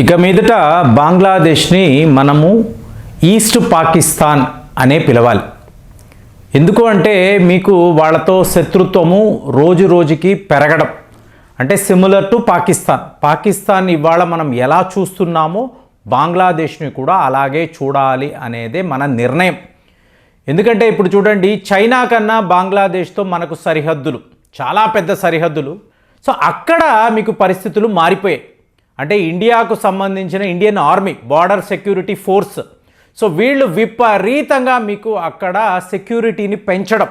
ఇక మీదట బంగ్లాదేశ్ని మనము ఈస్ట్ పాకిస్తాన్ అనే పిలవాలి. ఎందుకు అంటే మీకు వాళ్ళతో శత్రుత్వము రోజు రోజుకి పెరగడం. అంటే సిమిలర్ టు పాకిస్తాన్. పాకిస్తాన్ ఇవాళ మనం ఎలా చూస్తున్నామో బంగ్లాదేశ్ని కూడా అలాగే చూడాలి అనేదే మన నిర్ణయం. ఎందుకంటే ఇప్పుడు చూడండి చైనా కన్నా బంగ్లాదేశ్తో మనకు సరిహద్దులు చాలా పెద్ద సరిహద్దులు. సో అక్కడ మీకు పరిస్థితులు మారిపోయాయి. అంటే ఇండియాకు సంబంధించిన Indian army border security force so వీళ్ళు విపరీతంగా మీకు అక్కడ సెక్యూరిటీని పెంచడం.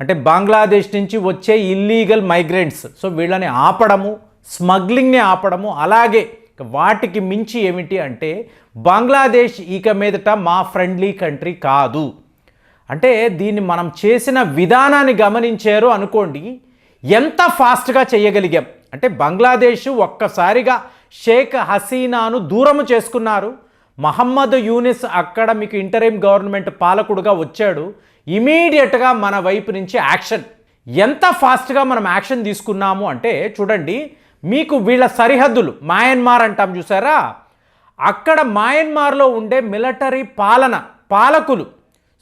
అంటే బంగ్లాదేశ్ నుంచి వచ్చే ఇల్లీగల్ మైగ్రెంట్స్ సో వీళ్ళని ఆపడము స్మగ్లింగ్ని ఆపడము అలాగే వాటికి మించి ఏమిటి అంటే బంగ్లాదేశ్ ఇక మీదట మా ఫ్రెండ్లీ కంట్రీ కాదు. అంటే దీన్ని మనం చేసిన విధానాన్ని గమనించారు అనుకోండి ఎంత ఫాస్ట్గా చేయగలిగాం? అంటే బంగ్లాదేశ్ ఒక్కసారిగా షేక్ హసీనాను దూరము చేసుకున్నారు. మహమ్మద్ యూనిస్ అక్కడ మీకు ఇంటరీమ్ గవర్నమెంట్ పాలకుడుగా వచ్చాడు. ఇమీడియట్గా మన వైపు నుంచి యాక్షన్. ఎంత ఫాస్ట్గా మనం యాక్షన్ తీసుకున్నాము అంటే చూడండి మీకు వీళ్ళ సరిహద్దులు మయన్మార్ అంటాం చూసారా? అక్కడ మయన్మార్లో ఉండే మిలిటరీ పాలన పాలకులు.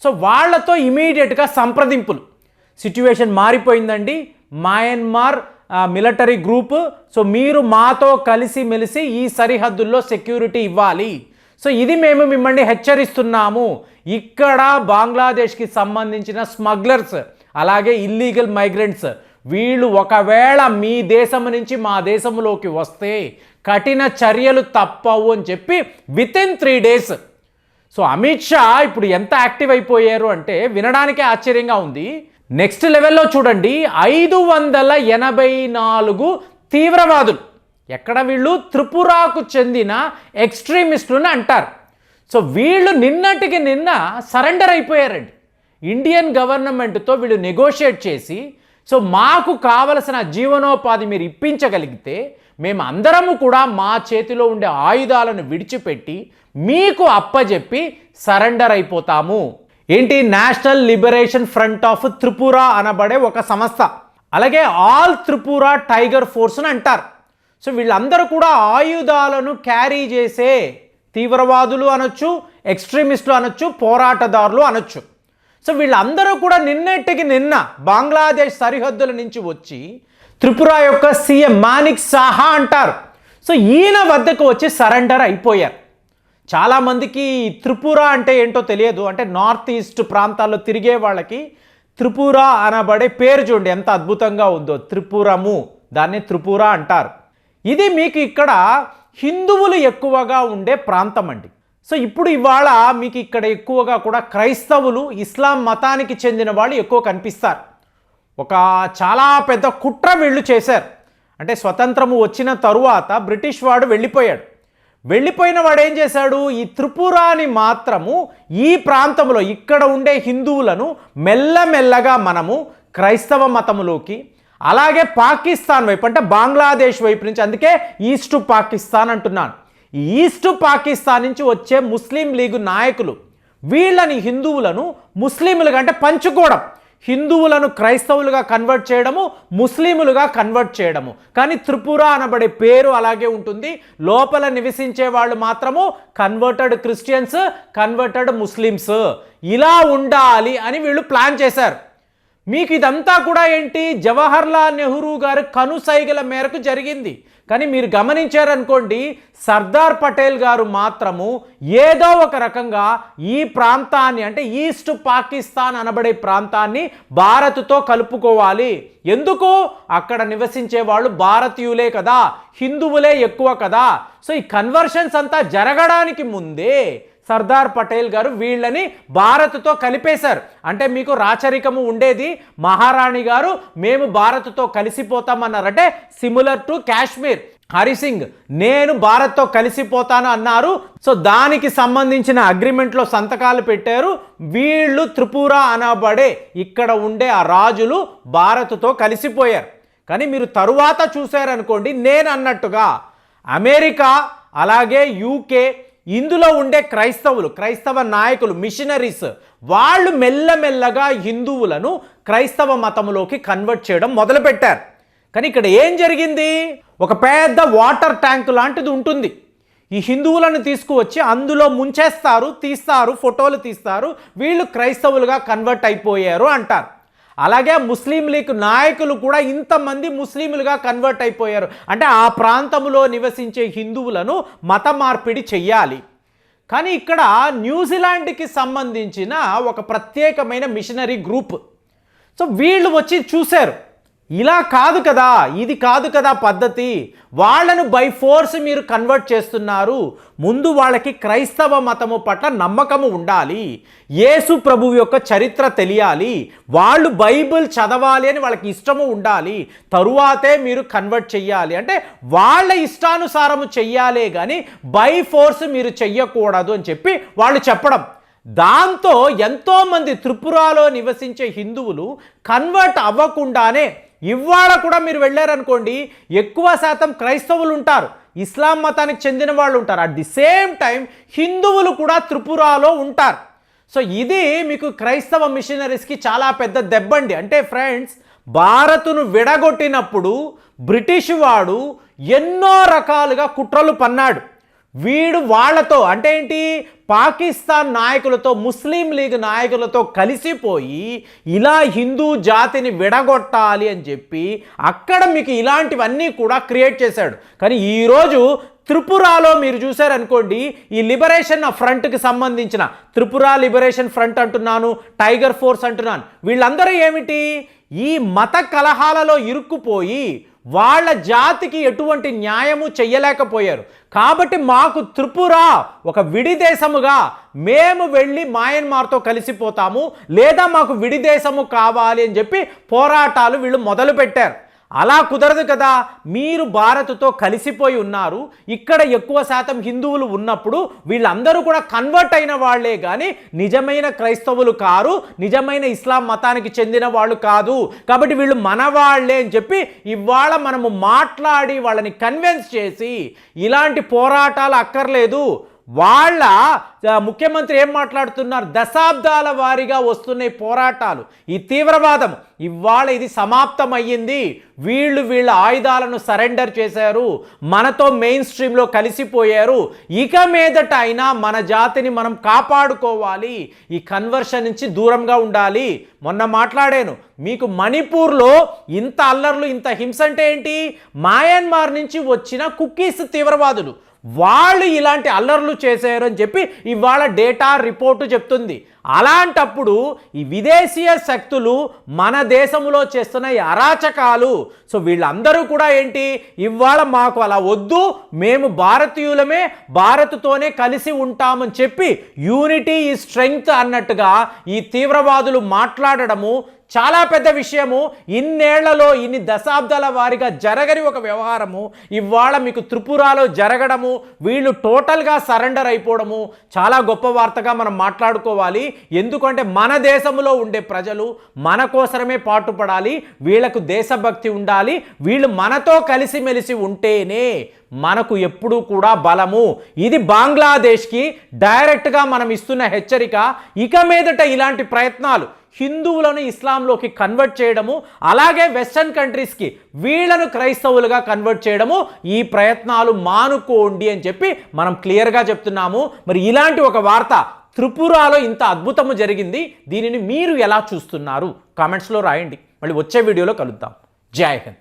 సో వాళ్ళతో ఇమీడియట్గా సంప్రదింపులు. సిచ్యువేషన్ మారిపోయిందండి. మయన్మార్ మిలిటరీ గ్రూప్ సో మీరు మాతో కలిసి మెలిసి ఈ సరిహద్దుల్లో సెక్యూరిటీ ఇవ్వాలి. సో ఇది మేము మిమ్మల్ని హెచ్చరిస్తున్నాము. ఇక్కడ బంగ్లాదేశ్కి సంబంధించిన స్మగ్లర్స్ అలాగే ఇల్లీగల్ మైగ్రెంట్స్ వీళ్ళు ఒకవేళ మీ దేశం నుంచి మా దేశంలోకి వస్తే కఠిన చర్యలు తప్పవు అని చెప్పి within three days so Amit Shah ఇప్పుడు ఎంత యాక్టివ్ అయిపోయారు అంటే వినడానికే ఆశ్చర్యంగా ఉంది. నెక్స్ట్ లెవెల్లో చూడండి. ఐదు వందల ఎనభై నాలుగు తీవ్రవాదులు. ఎక్కడ వీళ్ళు? త్రిపురాకు చెందిన ఎక్స్ట్రీమిస్టులని అంటారు. సో వీళ్ళు నిన్నటికి నిన్న సరెండర్ అయిపోయారండి. ఇండియన్ గవర్నమెంట్తో వీళ్ళు నెగోషియేట్ చేసి సో మాకు కావలసిన జీవనోపాధి మీరు ఇప్పించగలిగితే మేము అందరము కూడా మా చేతిలో ఉండే ఆయుధాలను విడిచిపెట్టి మీకు అప్పజెప్పి సరెండర్ అయిపోతాము. ఏంటి? National liberation front of Tripura అనబడే ఒక సంస్థ. అలాగే ఆల్ త్రిపుర టైగర్ ఫోర్స్ అని అంటారు. సో వీళ్ళందరూ కూడా ఆయుధాలను క్యారీ చేసే తీవ్రవాదులు అనొచ్చు ఎక్స్ట్రీమిస్టులు అనొచ్చు పోరాటదారులు అనొచ్చు. సో వీళ్ళందరూ కూడా నిన్నటికి నిన్న బంగ్లాదేశ్ సరిహద్దుల నుంచి వచ్చి త్రిపుర యొక్క సీఎం మానిక్ సాహా అంటారు. సో ఈయన వద్దకు వచ్చి సరెండర్ అయిపోయారు. చాలామందికి త్రిపుర అంటే ఏంటో తెలియదు. అంటే నార్త్ ఈస్ట్ ప్రాంతాల్లో తిరిగే వాళ్ళకి త్రిపుర అనబడే పేరు చూడండి. ఎంత అద్భుతంగా ఉందో. త్రిపురము. దాన్ని త్రిపుర అంటారు. ఇది మీకు ఇక్కడ హిందువులు ఎక్కువగా ఉండే ప్రాంతం అండి. సో ఇప్పుడు ఇవాళ మీకు ఇక్కడ ఎక్కువగా కూడా క్రైస్తవులు ఇస్లాం మతానికి చెందిన వాళ్ళు ఎక్కువ కనిపిస్తారు. ఒక చాలా పెద్ద కుట్ర వీళ్ళు చేశారు. అంటే స్వతంత్రము వచ్చిన తరువాత బ్రిటిష్ వాడు వెళ్ళిపోయాడు. వెళ్ళిపోయిన వాడు ఏం చేశాడు? ఈ త్రిపురాని మాత్రము ఈ ప్రాంతంలో ఇక్కడ ఉండే హిందువులను మెల్లమెల్లగా మనము క్రైస్తవ మతములోకి అలాగే పాకిస్తాన్ వైపు అంటే బంగ్లాదేశ్ వైపు నుంచి అందుకే ఈస్ట్ పాకిస్తాన్ అంటున్నాను. ఈస్ట్ పాకిస్తాన్ నుంచి వచ్చే ముస్లిం లీగ్ నాయకులు వీళ్ళని హిందువులను ముస్లింలుగా అంటే పంచుకోవడం. హిందువులను క్రైస్తవులుగా కన్వర్ట్ చేయడము ముస్లిములుగా కన్వర్ట్ చేయడము. కానీ త్రిపుర అనబడే పేరు అలాగే ఉంటుంది. లోపల నివసించే వాళ్ళు మాత్రము కన్వర్టెడ్ క్రిస్టియన్స్ కన్వర్టెడ్ ముస్లిమ్స్ ఇలా ఉండాలి అని వీళ్ళు ప్లాన్ చేశారు. మీకు ఇదంతా కూడా ఏంటి? జవహర్లాల్ నెహ్రూ గారి కనుసైగల మేరకు జరిగింది. కానీ మీరు గమనించారనుకోండి సర్దార్ పటేల్ గారు మాత్రము ఏదో ఒక రకంగా ఈ ప్రాంతాన్ని అంటే ఈస్ట్ పాకిస్తాన్ అనబడే ప్రాంతాన్ని భారత్తో కలుపుకోవాలి. ఎందుకు? అక్కడ నివసించే వాళ్ళు భారతీయులే కదా హిందువులే ఎక్కువ కదా. సో ఈ కన్వర్షన్స్ అంతా జరగడానికి ముందే సర్దార్ పటేల్ గారు వీళ్ళని భారత్తో కలిపేశారు. అంటే మీకు రాచరికము ఉండేది మహారాణి గారు మేము భారత్తో కలిసిపోతామన్నారంటే సిమిలర్ టు కాశ్మీర్ హరిసింగ్ నేను భారత్తో కలిసిపోతాను అన్నారు. సో దానికి సంబంధించిన అగ్రిమెంట్లో సంతకాలు పెట్టారు. వీళ్ళు త్రిపుర అనబడే ఇక్కడ ఉండే ఆ రాజులు భారత్తో కలిసిపోయారు. కానీ మీరు తరువాత చూశారనుకోండి నేను అన్నట్టుగా అమెరికా అలాగే యూకే ఇందులో ఉండే క్రైస్తవులు క్రైస్తవ నాయకులు మిషనరీస్ వాళ్ళు మెల్లమెల్లగా హిందువులను క్రైస్తవ మతంలోకి కన్వర్ట్ చేయడం మొదలుపెట్టారు. కానీ ఇక్కడ ఏం జరిగింది? ఒక పెద్ద వాటర్ ట్యాంక్ లాంటిది ఉంటుంది. ఈ హిందువులను తీసుకువచ్చి అందులో ముంచేస్తారు తీస్తారు ఫోటోలు తీస్తారు వీళ్ళు క్రైస్తవులుగా కన్వర్ట్ అయిపోయారు అంటారు. అలాగే ముస్లిం లీగ్ నాయకులు కూడా ఇంతమంది ముస్లింలుగా కన్వర్ట్ అయిపోయారు. అంటే ఆ ప్రాంతంలో నివసించే హిందువులను మత మార్పిడి చెయ్యాలి. కానీ ఇక్కడ న్యూజిలాండ్కి సంబంధించిన ఒక ప్రత్యేకమైన మిషనరీ గ్రూప్. సో వీళ్ళు వచ్చి చూశారు. ఇలా కాదు కదా ఇది కాదు కదా పద్ధతి. వాళ్ళను బై ఫోర్స్ మీరు కన్వర్ట్ చేస్తున్నారు. ముందు వాళ్ళకి క్రైస్తవ మతము పట్ల నమ్మకము ఉండాలి. యేసు ప్రభువు యొక్క చరిత్ర తెలియాలి. వాళ్ళు బైబిల్ చదవాలి అని వాళ్ళకి ఇష్టము ఉండాలి. తరువాతే మీరు కన్వర్ట్ చెయ్యాలి. అంటే వాళ్ళ ఇష్టానుసారము చెయ్యాలే కానీ బై ఫోర్స్ మీరు చెయ్యకూడదు అని చెప్పి వాళ్ళు చెప్పడం. దాంతో ఎంతోమంది త్రిపురాలో నివసించే హిందువులు కన్వర్ట్ అవ్వకుండానే ఇవాళ కూడా మీరు వెళ్ళారనుకోండి ఎక్కువ శాతం క్రైస్తవులు ఉంటారు. ఇస్లాం మతానికి చెందిన వాళ్ళు ఉంటారు. అట్ ది సేమ్ టైం హిందువులు కూడా త్రిపురాలో ఉంటారు. సో ఇది మీకు క్రైస్తవ మిషనరీస్కి చాలా పెద్ద దెబ్బండి అంటే ఫ్రెండ్స్ భారత్ను విడగొట్టినప్పుడు బ్రిటిష్ వాడు ఎన్నో రకాలుగా కుట్రలు పన్నాడు. వీడు వాళ్ళతో అంటే ఏంటి? పాకిస్తాన్ నాయకులతో ముస్లిం లీగ్ నాయకులతో కలిసిపోయి ఇలా హిందూ జాతిని విడగొట్టాలి అని చెప్పి అక్కడ మీకు ఇలాంటివన్నీ కూడా క్రియేట్ చేశాడు. కానీ ఈరోజు త్రిపురాలో మీరు చూశారనుకోండి ఈ లిబరేషన్ ఫ్రంట్కి సంబంధించిన త్రిపుర లిబరేషన్ ఫ్రంట్ అంటున్నాను టైగర్ ఫోర్స్ అంటున్నాను. వీళ్ళందరూ ఏమిటి? ఈ మత కలహాలలో ఇరుక్కుపోయి వాళ్ళ జాతికి ఎటువంటి న్యాయము చెయ్యలేకపోయారు. కాబట్టి మాకు త్రిపుర ఒక విడిదేశముగా మేము వెళ్ళి మయన్మార్తో కలిసిపోతాము లేదా మాకు విడిదేశము కావాలి అని చెప్పి పోరాటాలు వీళ్ళు మొదలుపెట్టారు. అలా కుదరదు కదా. మీరు భారత్తో కలిసిపోయి ఉన్నారు. ఇక్కడ ఎక్కువ శాతం హిందువులు ఉన్నప్పుడు వీళ్ళందరూ కూడా కన్వర్ట్ అయిన వాళ్ళే కానీ నిజమైన క్రైస్తవులు కారు నిజమైన ఇస్లాం మతానికి చెందిన వాళ్ళు కాదు. కాబట్టి వీళ్ళు మన వాళ్ళే అని చెప్పి ఇవాళ మనము మాట్లాడి వాళ్ళని కన్విన్స్ చేసి ఇలాంటి పోరాటాలు అక్కర్లేదు. వాళ్ళ ముఖ్యమంత్రి ఏం మాట్లాడుతున్నారు? దశాబ్దాల వారీగా వస్తున్నాయి పోరాటాలు. ఈ తీవ్రవాదం. ఇవాళ ఇది సమాప్తం అయ్యింది వీళ్ళు వీళ్ళ ఆయుధాలను సరెండర్ చేశారు. మనతో మెయిన్ స్ట్రీమ్లో కలిసిపోయారు. ఇక మీదట అయినా మన జాతిని మనం కాపాడుకోవాలి. ఈ కన్వర్షన్ నుంచి దూరంగా ఉండాలి. మొన్న మాట్లాడాను. మీకు మణిపూర్లో ఇంత అల్లర్లు ఇంత హింస అంటే ఏంటి? మయన్మార్ నుంచి వచ్చిన కుక్కీస్ తీవ్రవాదులు. వాళ్ళు ఇలాంటి అల్లర్లు చేశారు అని చెప్పి ఇవాళ డేటా రిపోర్టు చెప్తుంది. అలాంటప్పుడు ఈ విదేశీయ శక్తులు మన దేశంలో చేస్తున్న ఈ అరాచకాలు. సో వీళ్ళందరూ కూడా ఏంటి? ఇవాళ మాకు అలా వద్దు మేము భారతీయులమే భారత్తోనే కలిసి ఉంటామని చెప్పి యూనిటీ ఈ స్ట్రెంగ్త్ అన్నట్టుగా ఈ తీవ్రవాదులు మాట్లాడడము చాలా పెద్ద విషయము. ఇన్నేళ్ళలో ఇన్ని దశాబ్దాల వారిగా జరగని ఒక వ్యవహారము. ఇవాళ మీకు త్రిపురాలో జరగడము. వీళ్ళు టోటల్గా సరెండర్ అయిపోవడము. చాలా గొప్ప వార్తగా మనం మాట్లాడుకోవాలి. ఎందుకంటే మన దేశంలో ఉండే ప్రజలు మన కోసమే పాటుపడాలి వీళ్ళకు దేశభక్తి ఉండాలి వీళ్ళు మనతో కలిసిమెలిసి ఉంటేనే మనకు ఎప్పుడూ కూడా బలము. ఇది బంగ్లాదేశ్కి డైరెక్ట్గా మనం ఇస్తున్న హెచ్చరిక. ఇక మీదట ఇలాంటి ప్రయత్నాలు హిందువులను ఇస్లాంలోకి కన్వర్ట్ చేయడము అలాగే వెస్టర్న్ కంట్రీస్కి వీళ్ళను క్రైస్తవులుగా కన్వర్ట్ చేయడము ఈ ప్రయత్నాలు మానుకోండి అని చెప్పి మనం క్లియర్గా చెప్తున్నాము. మరి ఇలాంటి ఒక వార్త త్రిపురాలో ఇంత అద్భుతము జరిగింది దీనిని మీరు ఎలా చూస్తున్నారు? కామెంట్స్లో రాయండి. మళ్ళీ వచ్చే వీడియోలో కలుద్దాం. జై హింద్.